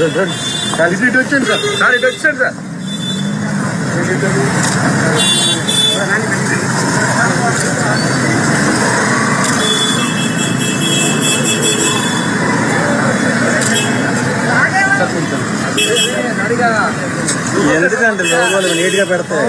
Sir ఇటు వచ్చాను sir. Sir ఇటు వచ్చాను సార్. ఎందుకంటే లోగోలు నీట్గా పెడతాయి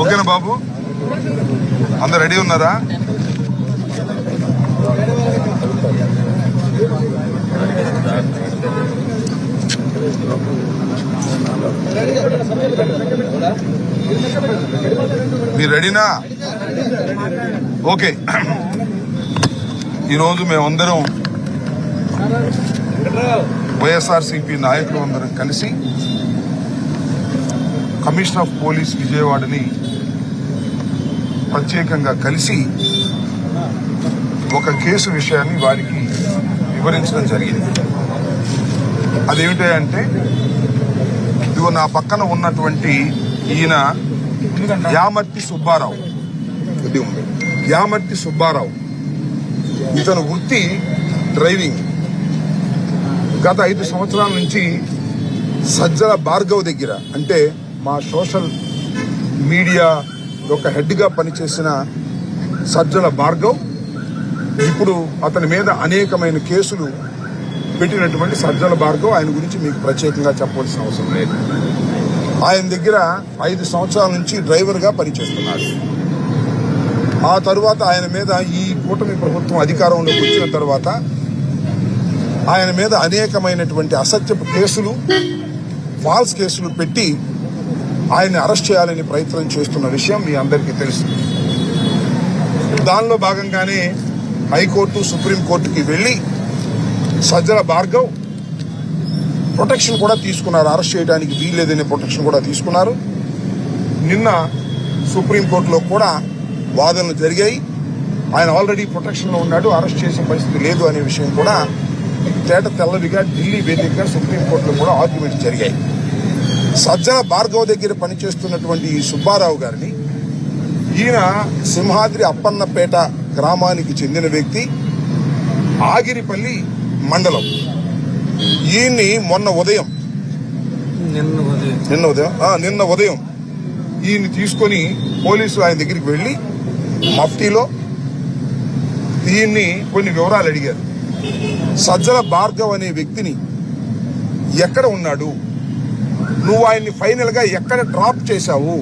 ఓకేనా బాబు? అందరు రెడీ ఉన్నారా? మీరు రెడీనా? ఓకే. ఈరోజు మేమందరం వైఎస్ఆర్సీపీ నాయకులు అందరం కలిసి కమిషనర్ ఆఫ్ పోలీస్ విజయవాడని ప్రత్యేకంగా కలిసి ఒక కేసు విషయాన్ని వారికి వివరించడం జరిగింది. అదేమిటంటే ఇదిగో నా పక్కన ఉన్నటువంటి ఈయన యామర్తి సుబ్బారావు. ఇది ఉంది యామర్తి సుబ్బారావు. ఇతను వృత్తి డ్రైవింగ్. గత ఐదు సంవత్సరాల నుంచి సజ్జల భార్గవ్ దగ్గర అంటే మా సోషల్ మీడియా యొక్క హెడ్గా పనిచేసిన సజ్జల భార్గవ్ ఇప్పుడు అతని మీద అనేకమైన కేసులు పెట్టినటువంటి సజ్జల భార్గవ్ ఆయన గురించి మీకు ప్రత్యేకంగా చెప్పవలసిన అవసరం లేదు. ఆయన దగ్గర ఐదు సంవత్సరాల నుంచి డ్రైవర్గా పనిచేస్తున్నాడు. ఆ తరువాత ఆయన మీద ఈ కూటమి ప్రభుత్వం అధికారంలోకి వచ్చిన తర్వాత ఆయన మీద అనేకమైనటువంటి అసత్యపు కేసులు ఫాల్స్ కేసులు పెట్టి ఆయన్ని అరెస్ట్ చేయాలని ప్రయత్నం చేస్తున్న విషయం మీ అందరికీ తెలుసు. దానిలో భాగంగానే హైకోర్టు సుప్రీంకోర్టుకి వెళ్ళి సజ్జల భార్గవ్ ప్రొటెక్షన్ కూడా తీసుకున్నారు. అరెస్ట్ చేయడానికి వీల్లేదనే ప్రొటెక్షన్ కూడా తీసుకున్నారు. నిన్న సుప్రీంకోర్టులో కూడా వాదనలు జరిగాయి. ఆయన ఆల్రెడీ ప్రొటెక్షన్లో ఉన్నాడు. అరెస్ట్ చేసే పరిస్థితి లేదు అనే విషయం కూడా తేట తెల్లవిగా ఢిల్లీ వేదికగా సుప్రీంకోర్టులో కూడా ఆర్గ్యుమెంట్ జరిగాయి. సజ్జల భార్గవ దగ్గర పనిచేస్తున్నటువంటి ఈ సుబ్బారావు గారిని ఈయన సింహాద్రి అప్పన్నపేట గ్రామానికి చెందిన వ్యక్తి ఆగిరిపల్లి మండలం. ఈయన్ని మొన్న ఉదయం. నిన్న ఉదయం. నిన్న ఉదయం? ఈయన్ని తీసుకొని పోలీసులు ఆయన దగ్గరికి వెళ్ళి మఫ్టీలో ఈయన్ని కొన్ని వివరాలు అడిగారు. సజ్జల భార్గవ్ అనే వ్యక్తిని ఎక్కడ ఉన్నాడు? నువ్వు ఆయన్ని ఫైనల్గా ఎక్కడ డ్రాప్ చేశావు?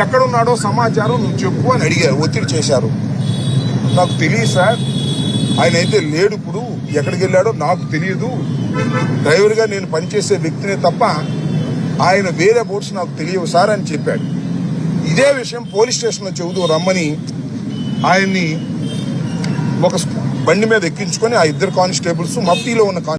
ఎక్కడున్నాడో సమాచారం నువ్వు చెప్పు అని అడిగారు ఒత్తిడి చేశారు. నాకు తెలియదు సార్. ఆయన అయితే లేడు ఇప్పుడు. ఎక్కడికి వెళ్ళాడో నాకు తెలియదు. డ్రైవర్గా నేను పనిచేసే వ్యక్తినే తప్ప ఆయన వేరే బోట్స్ నాకు తెలియవు సార్ అని చెప్పాడు. ఇదే విషయం పోలీస్ స్టేషన్లో చెబుతూ రమ్మని ఆయన్ని ఒక బండి మీద ఎక్కించుకొని ఆ ఇద్దరు కానిస్టేబుల్స్ మఫ్తీలో ఉన్న కాని